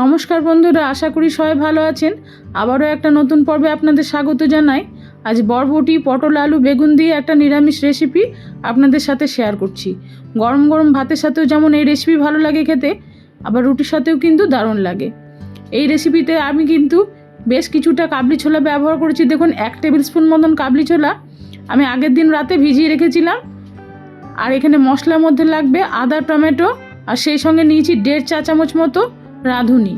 নমস্কার বন্ধুরা, আশা করি সবাই ভালো আছেন। আবারও একটা নতুন পর্বে আপনাদের স্বাগত জানাই। আজ বরবটি, পটল, আলু, বেগুন দিয়ে একটা নিরামিষ রেসিপি আপনাদের সাথে শেয়ার করছি। গরম গরম ভাতের সাথেও যেমন এই রেসিপি ভালো লাগে খেতে, আবার রুটির সাথেও কিন্তু দারুণ লাগে। এই রেসিপিতে আমি কিন্তু বেশ কিছুটা কাবলি ছোলা ব্যবহার করেছি। দেখুন, এক টেবিল স্পুন মতন কাবলি ছোলা আমি আগের দিন রাতে ভিজিয়ে রেখেছিলাম। আর এখানে মশলার মধ্যে লাগবে আদা, টমেটো, আর সেই সঙ্গে নিয়েছি দেড় চা চামচ মতো রাঁধুনি।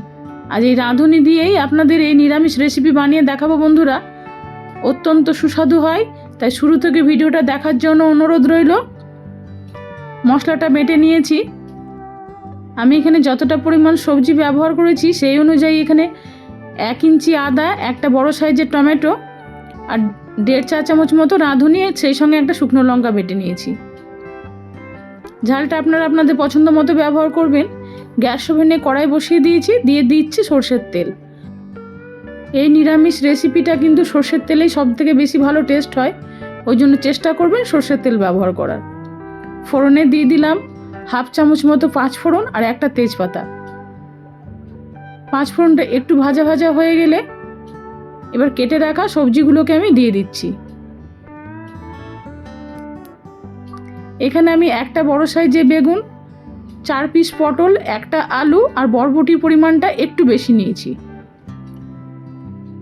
আজ এই রাঁধুনি দিয়েই আপনাদের এই নিরামিষ রেসিপি বানিয়ে দেখাবো বন্ধুরা। অত্যন্ত সুস্বাদু হয়, তাই শুরু থেকে ভিডিওটা দেখার জন্য অনুরোধ রইল। মশলাটা বেটে নিয়েছি। আমি এখানে যতটা পরিমাণ সবজি ব্যবহার করেছি, সেই অনুযায়ী এখানে এক ইঞ্চি আদা, একটা বড় সাইজের টমেটো আর দেড় চা চামচ মতো রাঁধুনি, সেই সঙ্গে একটা শুকনো লঙ্কা বেটে নিয়েছি। ঝালটা আপনারা আপনাদের পছন্দ মতো ব্যবহার করবেন। গ্যাস ওভেনে কড়াই বসিয়ে দিয়েছি, দিয়ে দিচ্ছি সর্ষের তেল। এই নিরামিষ রেসিপিটা কিন্তু সর্ষের তেলেই সব থেকে বেশি ভালো টেস্ট হয়। ওই জন্য চেষ্টা করবেন সর্ষের তেল ব্যবহার করার। ফোড়নে দিয়ে দিলাম হাফ চামচ মতো পাঁচ ফোড়ন আর একটা তেজপাতা। পাঁচ ফোড়নটা একটু ভাজা ভাজা হয়ে গেলে এবার কেটে রাখা সবজিগুলোকে আমি দিয়ে দিচ্ছি। এখানে আমি একটা বড় সাইজে বেগুন চার পিস পটল, একটা আলু আর বরবটির পরিমাণটা একটু বেশি নিয়েছি।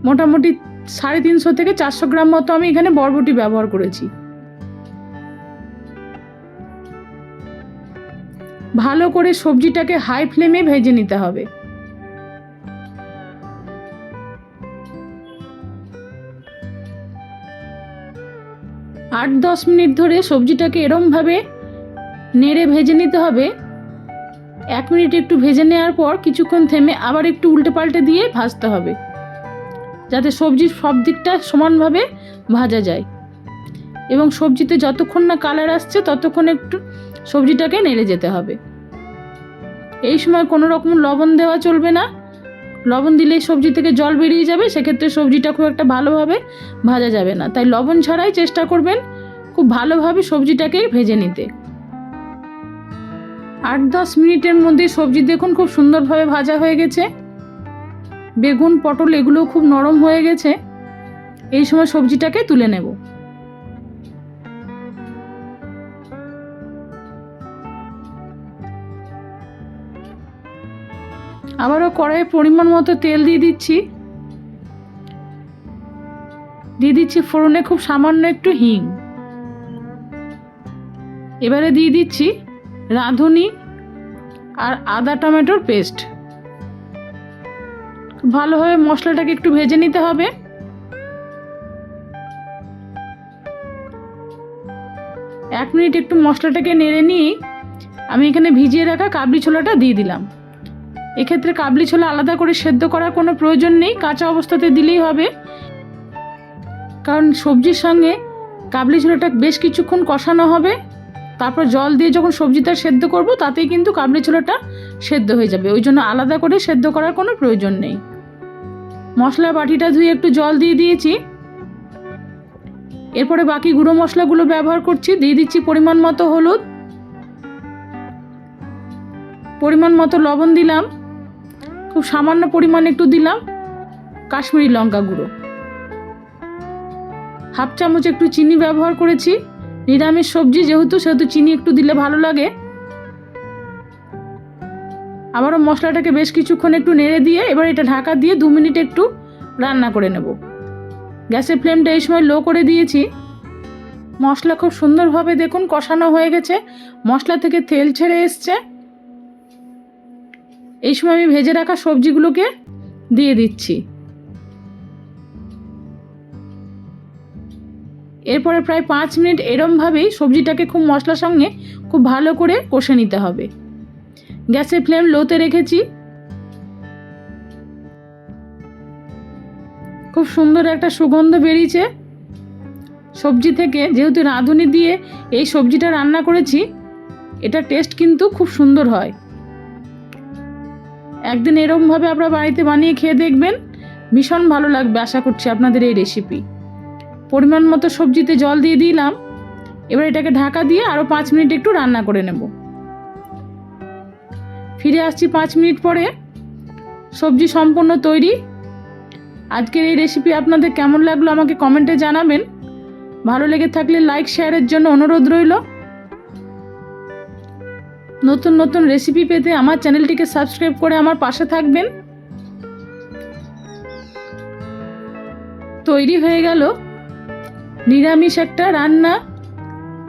মোটামুটি সাড়ে তিনশো থেকে চারশো গ্রাম মতো আমি এখানে বরবটি ব্যবহার করেছি। ভালো করে সবজিটাকে হাই ফ্লেমে ভেজে নিতে হবে। আট দশ মিনিট ধরে সবজিটাকে এরমভাবে নেড়ে ভেজে নিতে হবে। এক মিনিট একটু ভেজে নেওয়ার পর কিছুক্ষণ থেমে আবার একটু উল্টে পাল্টে দিয়ে ভাজতে হবে, যাতে সবজির সব দিকটা সমানভাবে ভাজা যায়। এবং সবজিতে যতক্ষণ না কালার আসছে, ততক্ষণ একটু সবজিটাকে নেড়ে যেতে হবে। এই সময় কোনো রকম লবণ দেওয়া চলবে না। লবণ দিলেই সবজি থেকে জল বেরিয়ে যাবে, সেক্ষেত্রে সবজিটা খুব একটা ভালোভাবে ভাজা যাবে না। তাই লবণ ছাড়াই চেষ্টা করবেন খুব ভালোভাবে সবজিটাকে ভেজে নিতে। আট দশ মিনিটের মধ্যে সবজি দেখুন খুব সুন্দরভাবে ভাজা হয়ে গেছে। বেগুন, পটল এগুলো খুব নরম হয়ে গেছে। এই সময় সবজিটাকে তুলে নেব। আবারও কড়াইয়ে পরিমাণ মতো তেল দিয়ে দিচ্ছি। দিয়ে দিচ্ছি ফোড়নে খুব সামান্য একটু হিং। এবারে দিয়ে দিচ্ছি রাঁধুনি আর আদা টমেটোর পেস্ট। ভালোভাবে মশলাটাকে একটু ভেজে নিতে হবে। এক মিনিট একটু মশলাটাকে নেড়ে নিয়ে আমি এখানে ভিজিয়ে রাখা কাবলি ছোলাটা দিয়ে দিলাম। এক্ষেত্রে কাবলি ছোলা আলাদা করে সেদ্ধ করার কোনো প্রয়োজন নেই, কাঁচা অবস্থাতে দিলেই হবে। কারণ সবজির সঙ্গে কাবলি ছোলাটা বেশ কিছুক্ষণ কষানো হবে। তারপর জল দিয়ে যখন সবজিটা সেদ্ধ করব, তাতেই কিন্তু কাবলি ছোলাটা সেদ্ধ হয়ে যাবে। ওই জন্য আলাদা করে সেদ্ধ করার কোনো প্রয়োজন নেই। মশলা বাটিটা ধুয়ে একটু জল দিয়ে দিয়েছি। এরপরে বাকি গুঁড়ো মশলাগুলো ব্যবহার করছি। দিয়ে দিচ্ছি পরিমাণ মতো হলুদ। পরিমাণ মতো লবণ দিলাম। খুব সামান্য পরিমাণ একটু দিলাম। কাশ্মীরি লঙ্কা গুঁড়ো। হাফ চামচ একটু চিনি ব্যবহার করেছি। নিরামিষ সবজি যেহেতু, সেহেতু চিনি একটু দিলে ভালো লাগে। আবারও মশলাটাকে বেশ কিছুক্ষণ একটু নেড়ে দিয়ে এবার এটা ঢাকা দিয়ে দু মিনিট একটু রান্না করে নেব। গ্যাসের ফ্লেমটা এই সময় লো করে দিয়েছি। মশলা খুব সুন্দরভাবে দেখুন কষানো হয়ে গেছে। মশলা থেকে তেল ছেড়ে এসছে। এই সময় আমি ভেজে রাখা সবজিগুলোকে দিয়ে দিচ্ছি। এরপরে প্রায় পাঁচ মিনিট এরমভাবেই সবজিটাকে খুব মশলার সঙ্গে খুব ভালো করে কষে নিতে হবে। গ্যাসের ফ্লেম লোতে রেখেছি। খুব সুন্দর একটা সুগন্ধ বেরিয়েছে। সবজি থেকে যেহেতু রাঁধুনি দিয়ে এই সবজিটা রান্না করেছি, এটা টেস্ট কিন্তু খুব সুন্দর হয়। একদিন এরমভাবে আপনারা বাড়িতে বানিয়ে খেয়ে দেখবেন, ভীষণ ভালো লাগবে আশা করছি আপনাদের এই রেসিপি পরিমাণ মতো সবজিতে জল দিয়ে দিলাম। এবার এটাকে ঢাকা দিয়ে আরও পাঁচ মিনিট একটু রান্না করে নেব। ফিরে আসছি পাঁচ মিনিট পরে। সবজি সম্পূর্ণ তৈরি। আজকের এই রেসিপি আপনাদের কেমন লাগল আমাকে কমেন্টে জানাবেন। ভালো লেগে থাকলে লাইক শেয়ারের জন্য অনুরোধ রইল। নতুন নতুন রেসিপি পেতে আমার চ্যানেলটিকে সাবস্ক্রাইব করে আমার পাশে থাকবেন। তৈরি হয়ে গেল। নিরামিষ একটা রান্না,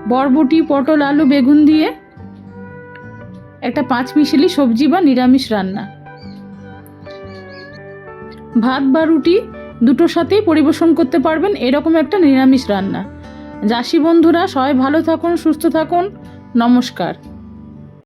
বরবটি, পটল, আলু, বেগুন দিয়ে একটা পাঁচ মিশেলি সবজি বা নিরামিষ রান্না। ভাত বা রুটি দুটোর সাথেই পরিবেশন করতে পারবেন এরকম একটা নিরামিষ রান্না। যাসি বন্ধুরা, সবাই ভালো থাকুন, সুস্থ থাকুন, নমস্কার।